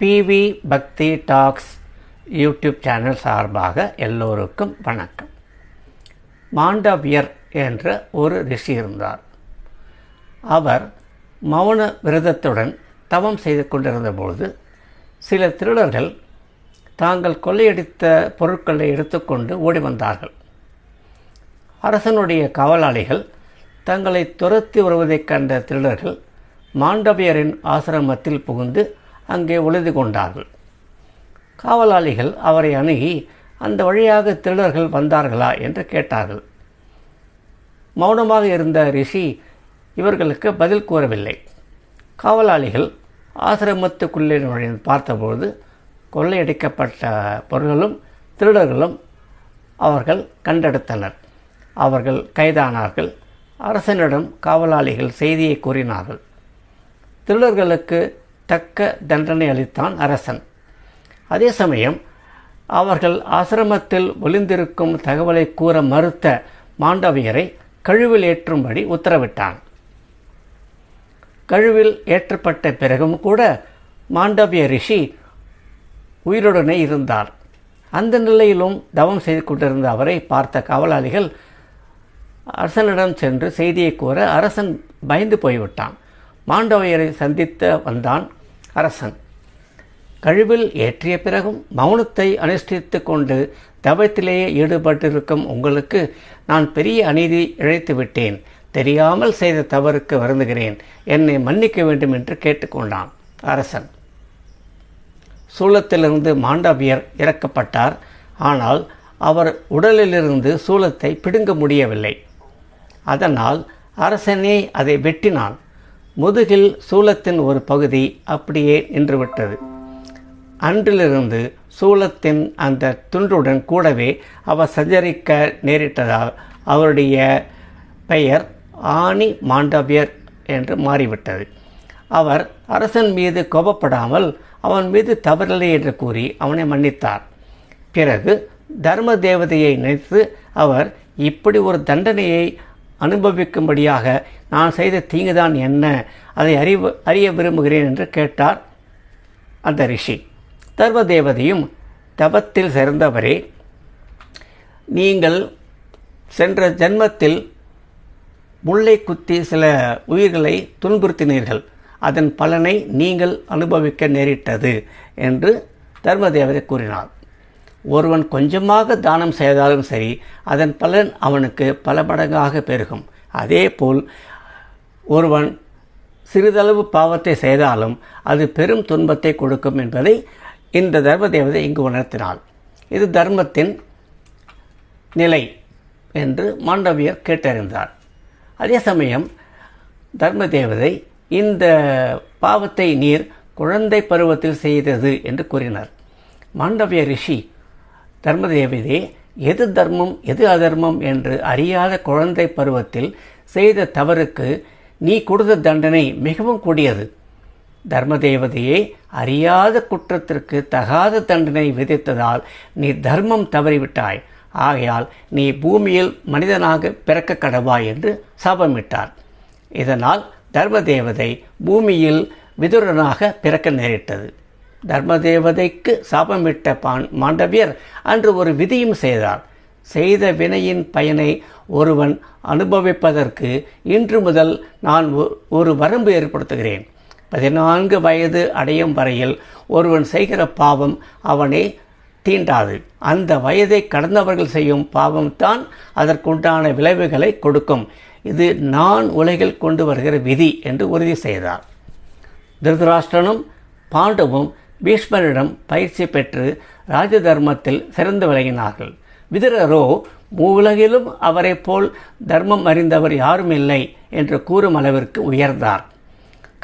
PV பக்தி tax YouTube channel சார்பாக எல்லோருக்கும் வணக்கம். மாண்டவியர் என்ற ஒரு ரிஷி இருந்தார். அவர் மௌன விரதத்துடன் தவம் செய்து கொண்டிருந்த பொழுது சில திருடர்கள் தாங்கள் கொள்ளையடித்த பொருட்களை எடுத்துக்கொண்டு ஓடி வந்தார்கள். அரசனுடைய காவலாளிகள் தங்களை துரத்தி வருவதைக் கண்ட திருடர்கள் மாண்டவியரின் ஆசிரமத்தில் புகுந்து அங்கே உழுது கொண்டார்கள். காவலாளிகள் அவரை அணுகி அந்த வழியாக திருடர்கள் வந்தார்களா? என்று கேட்டார்கள். மௌனமாக இருந்த ரிஷி இவர்களுக்கு பதில் கூறவில்லை. காவலாளிகள் ஆசிரமத்துக்குள்ளே நுழைந்து பார்த்தபோது கொள்ளையடிக்கப்பட்ட பொருள்களும் திருடர்களும் அவர்கள் கண்டெடுத்தனர். அவர்கள் கைதானார்கள். அரசனிடம் காவலாளிகள் செய்தியை கூறினார்கள். திருடர்களுக்கு தக்க தண்டனை அளித்தான் அரசன். அதே சமயம் அவர்கள் ஆசிரமத்தில் ஒளிந்திருக்கும் தகவலை கூற மறுத்த மாண்டவியரை கழுவில் ஏற்றும்படி உத்தரவிட்டான். கழுவில் ஏற்றப்பட்ட பிறகும் கூட மாண்டவிய ரிஷி உயிருடனே இருந்தார். அந்த நிலையிலும் தவம் செய்து கொண்டிருந்த அவரை பார்த்த காவலாளிகள் அரசனிடம் சென்று செய்தியை கூற அரசன் பயந்து போய்விட்டான். மாண்டவியரை சந்தித்த வந்தான் அரசன். கழிவில் ஏற்றிய பிறகும் மௌனத்தை அனுஷ்டித்து கொண்டு தவத்திலேயே ஈடுபட்டிருக்கும் உங்களுக்கு நான் பெரிய அநீதி இழைத்து விட்டேன். தெரியாமல் செய்த தவறுக்கு வருந்துகிறேன். என்னை மன்னிக்க வேண்டும் என்று கேட்டுக்கொண்டான் அரசன். சூலத்திலிருந்து மாண்டவியர் இறக்கப்பட்டார். ஆனால் அவர் உடலிலிருந்து சூலத்தை பிடுங்க முடியவில்லை. அதனால் அரசனே அதை வெட்டினான். முதுகில் சூலத்தின் ஒரு பகுதி அப்படியே நின்றுவிட்டது. அன்றிலிருந்து சூலத்தின் அந்த துண்டுடன் கூடவே அவர் சஞ்சரிக்க நேரிட்டதால் அவருடைய பெயர் ஆணி மாண்டவியர் என்று மாறிவிட்டது. அவர் அரசன் மீது கோபப்படாமல் அவன் மீது தவறில்லை என்று கூறி அவனை மன்னித்தார். பிறகு தர்ம தேவதையை நினைத்து அவர் இப்படி ஒரு தண்டனையை அனுபவிக்கும்படியாக நான் செய்த தீங்குதான் என்ன? அதை அறிவு அறிய விரும்புகிறேன் என்று கேட்டார் அந்த ரிஷி. தர்ம தேவதையும் தவத்தில் சிறந்தவரே நீங்கள் சென்ற ஜென்மத்தில் முல்லை குத்தி சில உயிர்களை துன்புறுத்தினீர்கள். அதன் பலனை நீங்கள் அனுபவிக்க நேரிட்டது என்று தர்மதேவதை கூறினார். ஒருவன் கொஞ்சமாக தானம் செய்தாலும் சரி அதன் பலன் அவனுக்கு பல மடங்காக பெருகும். அதேபோல் ஒருவன் சிறிதளவு பாவத்தை செய்தாலும் அது பெரும் துன்பத்தை கொடுக்கும் என்பதை இந்த தர்ம தேவதை இங்கு உணர்த்தினாள். இது தர்மத்தின் நிலை என்று மாண்டவியர் கேட்டறிந்தார். அதே சமயம் தர்ம தேவதை இந்த பாவத்தை நீர் குழந்தை பருவத்தில் செய்தது என்று கூறினார். மாண்டவிய ரிஷி தர்மதேவதே எது தர்மம் எது அதர்மம் என்று அறியாத குழந்தை பருவத்தில் செய்த தவறுக்கு நீ கொடுத்த தண்டனை மிகவும் கூடியது. தர்மதேவதையே அறியாத குற்றத்திற்கு தகாத தண்டனை விதித்ததால் நீ தர்மம் தவறிவிட்டாய். ஆகையால் நீ பூமியில் மனிதனாக பிறக்க கடவாய் என்று சாபமிட்டார். இதனால் தர்மதேவதை பூமியில் விதுரனாக பிறக்க நேரிட்டது. தர்மதேவதைக்கு சாபமிட்ட பான் மாண்டவியர் அன்று ஒரு விதியும் செய்தார். செய்த வினையின் பயனை ஒருவன் அனுபவிப்பதற்கு இன்று முதல் நான் ஒரு வரம்பு ஏற்படுத்துகிறேன். பதினான்கு வயது அடையும் வரையில் ஒருவன் செய்கிற பாவம் அவனை தீண்டாது. அந்த வயதை கடந்தவர்கள் செய்யும் பாவம்தான் அதற்குண்டான விளைவுகளை கொடுக்கும். இது நான் உலகில் கொண்டு வருகிற விதி என்று உறுதி செய்தார். திருதராஷ்டிரனும் பாண்டவும் பீஷ்மரிடம் பயிற்சி பெற்று ராஜதர்மத்தில் சிறந்து விளங்கினார்கள். விதுரரோ மூவுலகிலும் அவரை போல் தர்மம் அறிந்தவர் யாரும் இல்லை என்று கூறும் அளவிற்கு உயர்ந்தார்.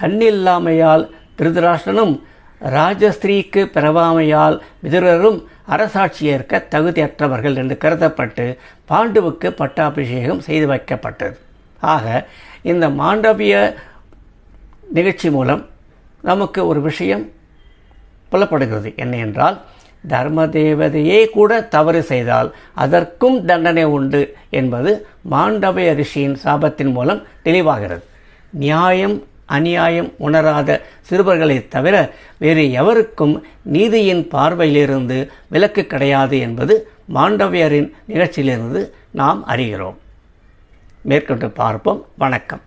கண்ணில்லாமையால் திருதராஷ்டனும் ராஜஸ்திரீக்கு பிறவாமையால் விதுரரும் அரசாட்சி ஏற்க தகுதியற்றவர்கள் என்று கருதப்பட்டு பாண்டுவுக்கு பட்டாபிஷேகம் செய்து வைக்கப்பட்டது. ஆக இந்த மாண்டவிய நிகழ்ச்சி மூலம் நமக்கு ஒரு விஷயம் புலப்படுகிறது. என்ன என்றால் தர்ம தேவதையே கூட தவறு செய்தால் அதற்கும் தண்டனை உண்டு என்பது மாண்டவய ரிஷியின் சாபத்தின் மூலம் தெளிவாகிறது. நியாயம் அநியாயம் உணராத சிறுவர்களை தவிர வேறு எவருக்கும் நீதியின் பார்வையிலிருந்து விலக்கு கிடையாது என்பது மாண்டவியரின் நிகழ்ச்சியிலிருந்து நாம் அறிகிறோம். மேற்கொண்டு பார்ப்போம். வணக்கம்.